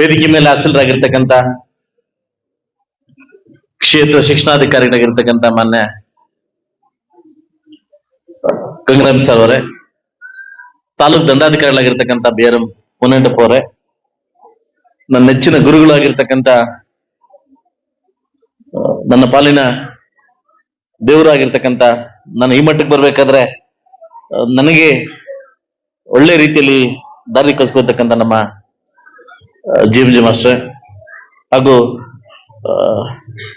ವೇದಿಕೆ ಮೇಲೆ ಹಾಸಲರಾಗಿರ್ತಕ್ಕಂಥ ಕ್ಷೇತ್ರ ಶಿಕ್ಷಣಾಧಿಕಾರಿಗಳಾಗಿರ್ತಕ್ಕಂಥ ಮಾನ್ಯ ಗಂಗರಾಮ್ ಸರ್ ಅವರೇ, ತಾಲೂಕ್ ದಂಡಾಧಿಕಾರಿಗಳಾಗಿರ್ತಕ್ಕಂಥ ಬಿ ಆರ್ ಎಂ ಪುನಂಟಪ್ಪ ಅವರೇ, ನನ್ನ ನೆಚ್ಚಿನ ಗುರುಗಳಾಗಿರ್ತಕ್ಕಂಥ ನನ್ನ ಪಾಲಿನ ದೇವರಾಗಿರ್ತಕ್ಕಂಥ, ನಾನು ಈ ಮಟ್ಟಕ್ಕೆ ಬರ್ಬೇಕಾದ್ರೆ ನನಗೆ ಒಳ್ಳೆ ರೀತಿಯಲ್ಲಿ ದಾರಿ ಕಲ್ಸ್ಕೊಳ್ತಕ್ಕಂಥ ನಮ್ಮ ಜಿ ಎಂ ಜಿ ಮಾಸ್ಟರ್ ಹಾಗೂ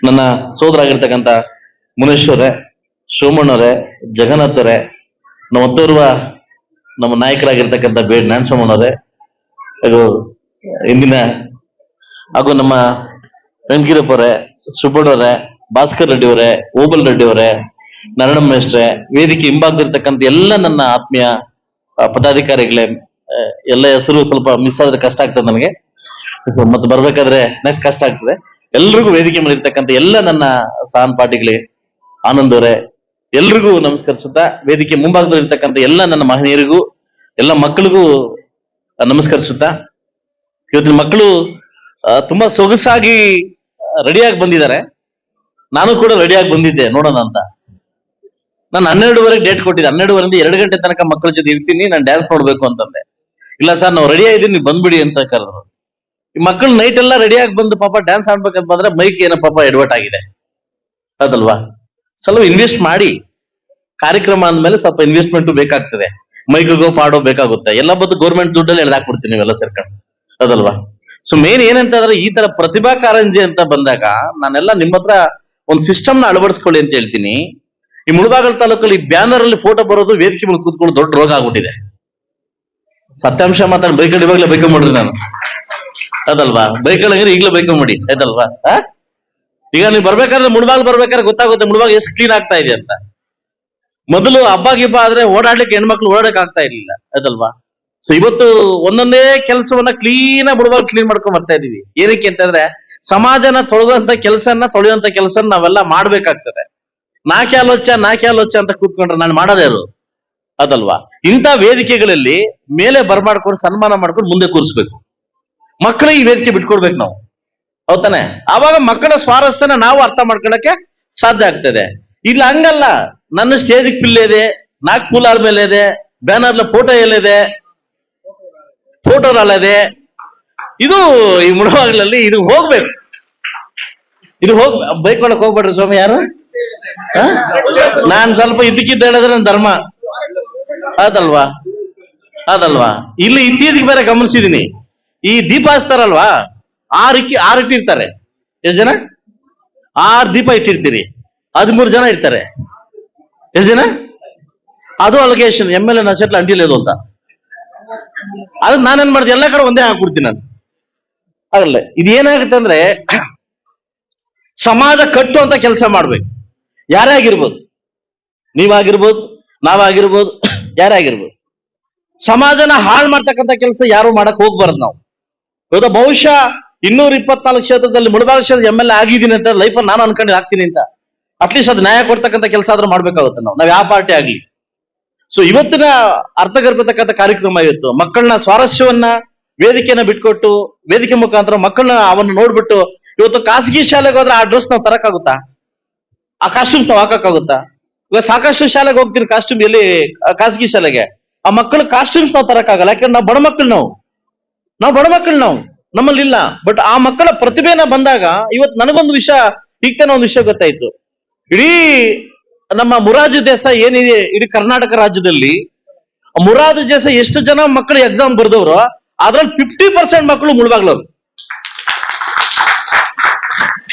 ನನ್ನ ಸೋದರಾಗಿರ್ತಕ್ಕಂಥ ಮುನೇಶ್ವರೇ ಸೋಮಣ್ಣವರೇ ಜಗನ್ನಾಥರೇ ನಮ್ಮ ಮತ್ತೋರ್ವ ನಮ್ಮ ನಾಯಕರಾಗಿರ್ತಕ್ಕಂಥ ಬೇಡ್ ನಾರಾಯಣಸ್ವಾಮಣ್ಣವರೇ ಹಾಗೂ ಇಂದಿನ ಹಾಗೂ ನಮ್ಮ ವೆಂಕೀರಪ್ಪ ಅವರೇ ಸುಬ್ಬಣ್ಣವರೇ ಭಾಸ್ಕರ್ ರೆಡ್ಡಿ ಅವರೇ, ಓಬಲ್ ರೆಡ್ಡಿ ಅವರೇ, ನಾರಾಯಣ ಮೇಷ್ಟ್ರೆ ವೇದಿಕೆ ಹಿಂಭಾಗದಿರ್ತಕ್ಕಂಥ ಎಲ್ಲ ನನ್ನ ಆತ್ಮೀಯ ಪದಾಧಿಕಾರಿಗಳೇ ಎಲ್ಲ ಹೆಸರು ಸ್ವಲ್ಪ ಮಿಸ್ ಆದ್ರೆ ಕಷ್ಟ ಆಗ್ತದೆ ನನಗೆ. ಸೊ, ಮತ್ತೆ ಬರ್ಬೇಕಾದ್ರೆ ನೆಕ್ಸ್ಟ್ ಕಷ್ಟ ಆಗ್ತದೆ. ಎಲ್ರಿಗೂ ವೇದಿಕೆ ಮೇಲೆ ಇರ್ತಕ್ಕಂಥ ಎಲ್ಲ ನನ್ನ ಸಹನ್ ಪಾರ್ಟಿಗಳಿಗೆ ಆನಂದ್ ಅವರೇ ಎಲ್ರಿಗೂ ನಮಸ್ಕರಿಸುತ್ತಾ ವೇದಿಕೆ ಮುಂಭಾಗದಲ್ಲಿ ಇರ್ತಕ್ಕಂಥ ಎಲ್ಲ ನನ್ನ ಮಹನೀಯರಿಗೂ ಎಲ್ಲ ಮಕ್ಕಳಿಗೂ ನಮಸ್ಕರಿಸುತ್ತಾ ಇವತ್ತಿನ ಮಕ್ಕಳು ತುಂಬಾ ಸೊಗಸಾಗಿ ರೆಡಿಯಾಗಿ ಬಂದಿದ್ದಾರೆ. ನಾನು ಕೂಡ ರೆಡಿಯಾಗಿ ಬಂದಿದ್ದೆ ನೋಡೋಣ ಅಂತ. ನಾನು ಹನ್ನೆರಡುವರೆಗೆ ಡೇಟ್ ಕೊಟ್ಟಿದ್ದೆ. ಹನ್ನೆರಡುವರೆಯಿಂದ ಎರಡು ಗಂಟೆ ತನಕ ಮಕ್ಕಳ ಜೊತೆ ಇರ್ತೀನಿ ನಾನು ಡ್ಯಾನ್ಸ್ ನೋಡ್ಬೇಕು ಅಂತಂದೆ. ಇಲ್ಲ ಸರ್ ನಾವು ರೆಡಿ ಆಗಿದ್ದೀನಿ ನೀವು ಬಂದ್ಬಿಡಿ ಅಂತ ಕರೆದ್ರು. ಮಕ್ಕಳು ನೈಟ್ ಎಲ್ಲ ರೆಡಿಯಾಗಿ ಬಂದು ಪಾಪ ಡ್ಯಾನ್ಸ್ ಆಡ್ಬೇಕಂತ ಬಂದ್ರೆ ಮೈಕ್ ಏನೋ ಪಾಪ ಎಡವಟ್ ಆಗಿದೆ. ಅದಲ್ವಾ? ಸ್ವಲ್ಪ ಇನ್ವೆಸ್ಟ್ ಮಾಡಿ. ಕಾರ್ಯಕ್ರಮ ಅಂದ್ಮೇಲೆ ಸ್ವಲ್ಪ ಇನ್ವೆಸ್ಟ್ಮೆಂಟ್ ಬೇಕಾಗ್ತದೆ. ಮೈಕ್ಗೋ ಪಾಡೋ ಬೇಕಾಗುತ್ತೆ. ಎಲ್ಲ ಬದ್ದು ಗೌರ್ಮೆಂಟ್ ದುಡ್ಡಲ್ಲಿ ಎಳ್ದಾಕ್ಬಿಡ್ತೀನಿ ನೀವೆಲ್ಲ ಸೇರ್ಕೊಂಡು. ಅದಲ್ವಾ? ಸೊ ಮೇನ್ ಏನಂತಂದ್ರೆ ಈ ತರ ಪ್ರತಿಭಾ ಕಾರಂಜಿ ಅಂತ ಬಂದಾಗ ನಾನೆಲ್ಲ ನಿಮ್ಮ ಹತ್ರ ಒಂದು ಸಿಸ್ಟಮ್ನ ಅಳವಡಿಸ್ಕೊಳ್ಳಿ ಅಂತ ಹೇಳ್ತೀನಿ. ಈ ಮುಳಬಾಗಲ್ ತಾಲೂಕಲ್ಲಿ ಬ್ಯಾನರ್ ಅಲ್ಲಿ ಫೋಟೋ ಬರೋದು ವೇದಿಕೆ ಮೇಲೆ ಕೂತ್ಕೊಂಡು ದೊಡ್ಡ ರೋಗ ಆಗ್ಬಿಟ್ಟಿದೆ. ಸತ್ಯಾಂಶ ಮಾತಾಡಿ ಬೈಕ್ ಇವಾಗಲೇ ಮಾಡ್ರಿ ನಾನು. ಅದಲ್ವಾ? ಬೈಕಲ್ಲಿ ಈಗಲೇ ಮಾಡಿ ಆಯ್ತಲ್ವಾ? ಈಗ ನೀವು ಬರ್ಬೇಕಾದ್ರೆ ಮುಡ್ಬಾಗ್ ಬರ್ಬೇಕಾದ್ರೆ ಗೊತ್ತಾಗುತ್ತೆ ಮುಡ್ಬಾಗ್ ಎಷ್ಟು ಕ್ಲೀನ್ ಆಗ್ತಾ ಇದೆ ಅಂತ. ಮೊದಲು ಹಬ್ಬ ಗಿಬ್ಬ ಆದ್ರೆ ಓಡಾಡ್ಲಿಕ್ಕೆ ಹೆಣ್ಮಕ್ಳು ಓಡಾಡಕ್ ಆಗ್ತಾ ಇರ್ಲಿಲ್ಲ. ಅದಲ್ವಾ? ಸೊ ಇವತ್ತು ಒಂದೊಂದೇ ಕೆಲಸವನ್ನ ಕ್ಲೀನ್ ಆಗಿ ಮುಳಬಾಗ್ ಕ್ಲೀನ್ ಮಾಡ್ಕೊಂಡ್ ಬರ್ತಾ ಇದೀವಿ. ಏನಕ್ಕೆ ಅಂತಂದ್ರೆ ಸಮಾಜನ ತೊಳೆದಂತ ಕೆಲಸನ ತೊಳೆಯುವಂತ ಕೆಲಸ ನಾವೆಲ್ಲ ಮಾಡ್ಬೇಕಾಗ್ತದೆ. ನಾಕೆ ಆಲೋಚ ನಾಕೆ ಆಲೋಚ ಅಂತ ಕೂತ್ಕೊಂಡ್ರೆ ನಾನು ಮಾಡೋದೇ ಅದು ಅದಲ್ವಾ? ಇಂಥ ವೇದಿಕೆಗಳಲ್ಲಿ ಮೇಲೆ ಬರ್ಮಾಡ್ಕೊಂಡು ಸನ್ಮಾನ ಮಾಡ್ಕೊಂಡು ಮುಂದೆ ಕೂರಿಸ್ಬೇಕು. ಮಕ್ಕಳಿಗೆ ಈ ವೇದಿಕೆ ಬಿಟ್ಕೊಡ್ಬೇಕು ನಾವು. ಹೌದಾನೆ ಆವಾಗ ಮಕ್ಕಳ ಸ್ವಾರಸ್ಯನ ನಾವು ಅರ್ಥ ಮಾಡ್ಕೊಳಕ್ಕೆ ಸಾಧ್ಯ ಆಗ್ತದೆ. ಇಲ್ಲ, ಹಂಗಲ್ಲ. ನನ್ನ ಸ್ಟೇಜ್ ಪಿಲ್ ಇದೆ ನಾಲ್ಕು ಫೂಲಾರ್ ಮೇಲೆ ಇದೆ ಬ್ಯಾನರ್ ಫೋಟೋ ಎಲ್ಲಿದೆ ಫೋಟೋ ಇದೆ ಇದು ಈ ಮುಡವಾಗ್ಲಲ್ಲಿ ಇದು ಹೋಗ್ಬೇಕು. ಇದು ಹೋಗ್ ಬೈಕೊಳಕ್ ಹೋಗ್ಬೇಡ್ರಿ ಸ್ವಾಮಿ, ಯಾರು? ನಾನ್ ಸ್ವಲ್ಪ ಇದಕ್ಕಿದ್ದ ಹೇಳಿದ್ರೆ ನನ್ನ ಧರ್ಮ. ಅದಲ್ವಾ ಅದಲ್ವಾ ಇಲ್ಲಿ ಇತ್ತೀಚೆಗೆ ಬೇರೆ ಗಮನಿಸಿದೀನಿ. ಈ ದೀಪ ಹಚ್ತಾರಲ್ವಾ? ಆರು ಆರು ಇಟ್ಟಿರ್ತಾರೆ. ಎಷ್ಟು ಜನ? ಆರು ದೀಪ ಇಟ್ಟಿರ್ತೀರಿ. ಹದಿಮೂರು ಜನ ಇರ್ತಾರೆ. ಎಷ್ಟು ಜನ? ಅದು ಅಲಗೇಶನ್ ಎಂ ಎಲ್ ಎ ನಶೆಟ್ಲ ಅಂಟಿಲ್ಲ ಅಂತ. ಅದಕ್ಕೆ ನಾನೇನ್ ಮಾಡ್ದೆ? ಎಲ್ಲ ಕಡೆ ಒಂದೇ ಹಾಕ್ಬಿಡ್ತೀನಿ ನಾನು. ಆಗಲ್ಲ ಇದೇನಾಗುತ್ತೆ ಅಂದ್ರೆ, ಸಮಾಜ ಕಟ್ಟುವಂತ ಕೆಲಸ ಮಾಡ್ಬೇಕು. ಯಾರೇ ಆಗಿರ್ಬೋದು. ನೀವಾಗಿರ್ಬೋದು, ನಾವಾಗಿರ್ಬೋದು, ಯಾರೇ ಆಗಿರ್ಬೋದು. ಸಮಾಜನ ಹಾಳು ಮಾಡ್ತಕ್ಕಂಥ ಕೆಲಸ ಯಾರು ಮಾಡಕ್ ಹೋಗ್ಬಾರ್ದು ನಾವು. ಹೌದಾ? ಬಹುಶಃ ಇನ್ನೂರ ಇಪ್ಪತ್ನಾಲ್ಕು ಕ್ಷೇತ್ರದಲ್ಲಿ ಮುಳಬಾಗ ಕ್ಷೇತ್ರ ಎಂ ಎಲ್ ಎ ಆಗಿದ್ದೀನಿ ಅಂತ ಲೈಫ್ ನಾನು ಅನ್ಕೊಂಡು ಆಗ್ತೀನಿ ಅಂತ. ಅಟ್ಲೀಸ್ಟ್ ಅದು ನ್ಯಾಯ ಕೊಡ್ತಕ್ಕಂಥ ಕೆಲಸ ಆದ್ರೂ ಮಾಡ್ಬೇಕಾಗುತ್ತೆ ನಾವು. ನಾವು ಯಾವ ಪಾರ್ಟಿ ಆಗ್ಲಿ. ಸೊ ಇವತ್ತಿನ ಅರ್ಥಗರ್ಭಿತಕ್ಕಂಥ ಕಾರ್ಯಕ್ರಮ ಇವತ್ತು ಮಕ್ಕಳನ್ನ ಸ್ವಾರಸ್ಯವನ್ನ ವೇದಿಕೆಯನ್ನ ಬಿಟ್ಕೊಟ್ಟು, ವೇದಿಕೆ ಮುಖಾಂತರ ಮಕ್ಕಳನ್ನ ಅವನ್ನ ನೋಡ್ಬಿಟ್ಟು, ಇವತ್ತು ಖಾಸಗಿ ಶಾಲೆಗೆ ಹೋದ್ರೆ ಆ ಡ್ರೆಸ್ ನಾವು ತರಕಾಗುತ್ತಾ ಆ ಕಾಸ್ಟ್ಯೂಮ್ಸ್ ನಾವು ಹಾಕಕ್ಕಾಗುತ್ತಾ? ಇವಾಗ ಸಾಕಷ್ಟು ಶಾಲೆಗೆ ಹೋಗ್ತೀನಿ ಕಾಸ್ಟ್ಯೂಮ್ ಎಲ್ಲಿ, ಖಾಸಗಿ ಶಾಲೆಗೆ. ಆ ಮಕ್ಕಳ ಕಾಸ್ಟ್ಯೂಮ್ಸ್ ನಾವು ತರಕಾಗಲ್ಲ ಯಾಕಂದ್ರೆ ನಾವು ಬಡ ಮಕ್ಕಳು ನಾವು. ನಾವು ಬಡ ಮಕ್ಕಳು ನಾವು, ನಮ್ಮಲ್ಲಿ ಇಲ್ಲ. ಬಟ್ ಆ ಮಕ್ಕಳ ಪ್ರತಿಭೆನ ಬಂದಾಗ ಇವತ್ತು ನನಗೊಂದು ವಿಷಯ ಈಗ ತಾನೇ ಒಂದು ವಿಷಯ ಗೊತ್ತಾಯ್ತು. ಇಡೀ ನಮ್ಮ ಮುರಾಜು ದೇಸಾಯಿ ಏನಿದೆ, ಇಡೀ ಕರ್ನಾಟಕ ರಾಜ್ಯದಲ್ಲಿ ಆ ಮುರಾಜು ದೇಸಾಯಿ ಎಷ್ಟು ಜನ ಮಕ್ಕಳು ಎಕ್ಸಾಮ್ ಬರ್ದವ್ರು, ಅದ್ರಲ್ಲಿ ಫಿಫ್ಟಿ ಪರ್ಸೆಂಟ್ ಮಕ್ಕಳು ಮುಳುಬಾಗ್ಲವ್ರು.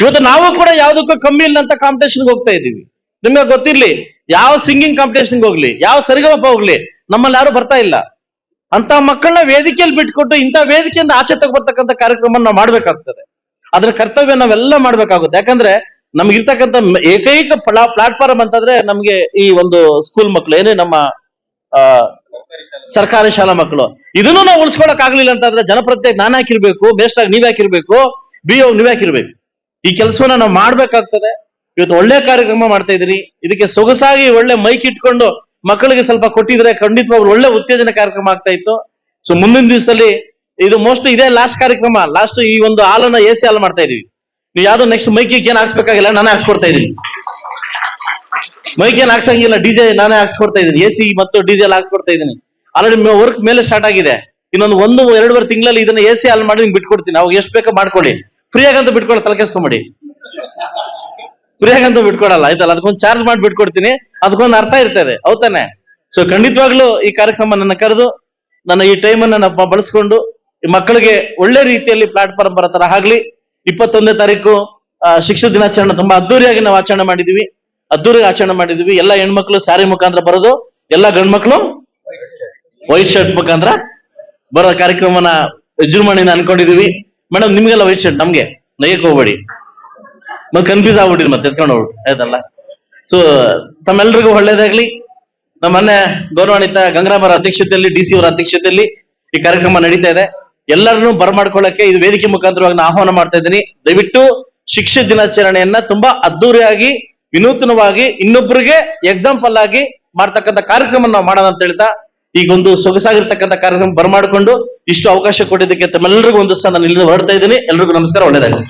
ಇವತ್ತು ನಾವು ಕೂಡ ಯಾವ್ದಕ್ಕೂ ಕಮ್ಮಿ ಇಲ್ಲ ಅಂತ ಕಾಂಪಿಟೇಷನ್ ಹೋಗ್ತಾ ಇದೀವಿ ನಿಮ್ಗೆ ಗೊತ್ತಿರ್ಲಿ, ಯಾವ ಸಿಂಗಿಂಗ್ ಕಾಂಪಿಟೇಷನ್ ಹೋಗ್ಲಿ, ಯಾವ ಸರಿಗಮಪ ಹೋಗ್ಲಿ, ನಮ್ಮಲ್ಲಿ ಯಾರು ಬರ್ತಾ ಇಲ್ಲ. ಅಂತ ಮಕ್ಕಳನ್ನ ವೇದಿಕೆಯಲ್ಲಿ ಬಿಟ್ಕೊಟ್ಟು ಇಂಥ ವೇದಿಕೆಯಿಂದ ಆಚೆ ತಗೊಬರ್ತಕ್ಕಂಥ ಕಾರ್ಯಕ್ರಮ ನಾವು ಮಾಡ್ಬೇಕಾಗ್ತದೆ. ಅದ್ರ ಕರ್ತವ್ಯ ನಾವೆಲ್ಲ ಮಾಡ್ಬೇಕಾಗುತ್ತೆ. ಯಾಕಂದ್ರೆ ನಮ್ಗೆ ಇರ್ತಕ್ಕಂಥ ಪ್ಲಾ ಏಕೈಕ ಪ್ಲಾಟ್ಫಾರ್ಮ್ ಅಂತಂದ್ರೆ ನಮ್ಗೆ ಈ ಒಂದು ಸ್ಕೂಲ್ ಮಕ್ಕಳು ಏನೇ ನಮ್ಮ ಸರ್ಕಾರಿ ಶಾಲಾ ಮಕ್ಕಳು ಇದನ್ನು ನಾವು ಉಳಿಸ್ಕೊಳಕ್ ಆಗ್ಲಿಲ್ಲ ಅಂತಂದ್ರೆ ಜನಪ್ರತಿನಿಧಿ ನಾನು ಹಾಕಿರ್ಬೇಕು ಬೇಸ್ಟಾಗಿ ನೀವ್ ಹಾಕಿರ್ಬೇಕು ಬಿ ಓ ನೀವ್ ಹಾಕಿರ್ಬೇಕು. ಈ ಕೆಲಸವನ್ನ ನಾವು ಮಾಡ್ಬೇಕಾಗ್ತದೆ. ಇವತ್ತು ಒಳ್ಳೆ ಕಾರ್ಯಕ್ರಮ ಮಾಡ್ತಾ ಇದೀರಿ ಇದಕ್ಕೆ ಸೊಗಸಾಗಿ ಒಳ್ಳೆ ಮೈಕ್ ಇಟ್ಕೊಂಡು ಮಕ್ಕಳಿಗೆ ಸ್ವಲ್ಪ ಕೊಟ್ಟಿದ್ರೆ ಖಂಡಿತವಾಗ್ಲು ಒಳ್ಳೆ ಉತ್ತೇಜನ ಕಾರ್ಯಕ್ರಮ ಆಗ್ತಾ ಇತ್ತು. ಸೊ ಮುಂದಿನ ದಿವಸದಲ್ಲಿ ಇದು ಮೋಸ್ಟ್ ಇದೇ ಲಾಸ್ಟ್ ಕಾರ್ಯಕ್ರಮ. ಲಾಸ್ಟ್ ಈ ಒಂದು ಹಾಲನ್ನ ಎ ಸಿ ಹಾಲ್ ಮಾಡ್ತಾ ಇದೀವಿ. ನೀವು ಯಾವ್ದೋ ನೆಕ್ಸ್ಟ್ ಮೈಕಿಗೆ ಏನ್ ಹಾಕ್ಸ್ಬೇಕಾಗಿಲ್ಲ, ನಾನೇ ಹಾಕ್ಸ್ಕೊಡ್ತಾ ಇದೀನಿ. ಮೈಕ್ ಏನ್ ಹಾಕ್ಸಂಗಿಲ್ಲ ಡಿಜೆ ನಾನೇ ಹಾಕ್ಸ್ಕೊಡ್ತಾ ಇದೀನಿ. ಎ ಸಿ ಮತ್ತು ಡಿಜೆ ಹಾಕ್ಸ್ಕೊಡ್ತಾ ಇದೀನಿ. ಆಲ್ರೆಡಿ ವರ್ಕ್ ಮೇಲೆ ಸ್ಟಾರ್ಟ್ ಆಗಿದೆ. ಇನ್ನೊಂದು ಒಂದು, ಎರಡುವರೆ ತಿಂಗಳಲ್ಲಿ ಇದನ್ನ ಎ ಸಿ ಹಾಲ್ ಮಾಡಿ ನಿಮ್ಗೆ ಬಿಟ್ಕೊಡ್ತೀನಿ. ಅವಾಗ ಎಷ್ಟು ಬೇಕೋ ಮಾಡ್ಕೊಳ್ಳಿ. ಫ್ರೀ ಆಗಂತ ಬಿಟ್ಕೊಳ್ಳಿ ತಲೆ ಕೆಸ್ಕೊಂಬಿಡಿ. ಫ್ರೀ ಆಗಂತ ಬಿಟ್ಕೊಡಲ್ಲ ಆಯ್ತಲ್ಲ? ಅದಕ್ಕೊಂದು ಚಾರ್ಜ್ ಮಾಡಿ ಬಿಟ್ಕೊಡ್ತೀನಿ. ಅದಕ್ಕೊಂದು ಅರ್ಥ ಇರ್ತದೆ ಹೌದಾನೆ ಸೊ ಖಂಡಿತವಾಗ್ಲೂ ಈ ಕಾರ್ಯಕ್ರಮ ನನ್ನ ಕರೆದು, ನನ್ನ ಈ ಟೈಮ್ ಅನ್ನ ನಾನು ಬಳಸ್ಕೊಂಡು ಈ ಮಕ್ಕಳಿಗೆ ಒಳ್ಳೆ ರೀತಿಯಲ್ಲಿ ಪ್ಲಾಟ್ಫಾರ್ಮ್ ಬರೋ ತರ ಆಗ್ಲಿ. ಇಪ್ಪತ್ತೊಂದನೇ ತಾರೀಕು ಶಿಕ್ಷಕ ದಿನಾಚರಣೆ ತುಂಬಾ ಅದ್ದೂರಿಯಾಗಿ ನಾವು ಆಚರಣೆ ಮಾಡಿದೀವಿ. ಅದ್ದೂರಿ ಆಚರಣೆ ಮಾಡಿದೀವಿ. ಎಲ್ಲ ಹೆಣ್ಮಕ್ಳು ಸಾರಿ ಮುಖಾಂತರ ಬರೋದು, ಎಲ್ಲ ಗಂಡ್ಮಕ್ಳು ವೈಟ್ ಶರ್ಟ್ ಮುಖಾಂತರ ಬರೋ ಕಾರ್ಯಕ್ರಮನ ವಿಜೃಂಭಣೆಯಿಂದ ಅನ್ಕೊಂಡಿದೀವಿ. ಮೇಡಮ್ ನಿಮ್ಗೆಲ್ಲ ವೈಟ್ ಶರ್ಟ್ ನಮ್ಗೆ? ನಯಕ್ಕೆ ಹೋಗ್ಬೇಡಿ. ಮತ್ತೆ ಕನ್ಫ್ಯೂಸ್ ಆಗ್ಬಿಡಿ ಮತ್ತೆ ಎತ್ಕೊಂಡು ಹೋಗ್ಬಿಡಿ ಆಯ್ತಲ್ಲ? ಸೊ ತಮ್ಮೆಲ್ರಿಗೂ ಒಳ್ಳೇದಾಗ್ಲಿ. ನಮ್ಮ ಮೊನ್ನೆ ಗೌರವಾನ್ವಿತ ಗಂಗರಾಮರ ಅಧ್ಯಕ್ಷತೆಯಲ್ಲಿ, ಡಿ ಸಿ ಅವರ ಅಧ್ಯಕ್ಷತೆಯಲ್ಲಿ ಈ ಕಾರ್ಯಕ್ರಮ ನಡೀತಾ ಇದೆ. ಎಲ್ಲರನ್ನೂ ಬರಮಾಡ್ಕೊಳ್ಳಕ್ಕೆ ಇದು ವೇದಿಕೆ ಮುಖಾಂತರವಾಗಿ ನಾನು ಆಹ್ವಾನ ಮಾಡ್ತಾ ಇದ್ದೀನಿ. ದಯವಿಟ್ಟು ಶಿಕ್ಷಕ ದಿನಾಚರಣೆಯನ್ನ ತುಂಬಾ ಅದ್ದೂರಿಯಾಗಿ, ವಿನೂತನವಾಗಿ ಇನ್ನೊಬ್ಬರಿಗೆ ಎಕ್ಸಾಂಪಲ್ ಆಗಿ ಮಾಡ್ತಕ್ಕಂಥ ಕಾರ್ಯಕ್ರಮ ನಾವು ಮಾಡೋಣ ಅಂತ ಹೇಳ್ತಾ, ಈಗ ಒಂದು ಸೊಗಸಾಗಿರ್ತಕ್ಕಂಥ ಕಾರ್ಯಕ್ರಮ ಬರಮಾಡಿಕೊಂಡು ಇಷ್ಟು ಅವಕಾಶ ಕೊಟ್ಟಿದ್ದಕ್ಕೆ ತಮ್ಮೆಲ್ಲರಿಗೂ ಒಂದು ಸಹ ನಾನು ಇಲ್ಲಿ ಹೊರಡ್ತಾ ಇದ್ದೀನಿ. ಎಲ್ರಿಗೂ ನಮಸ್ಕಾರ, ಒಳ್ಳೇದಾಗಲಿ.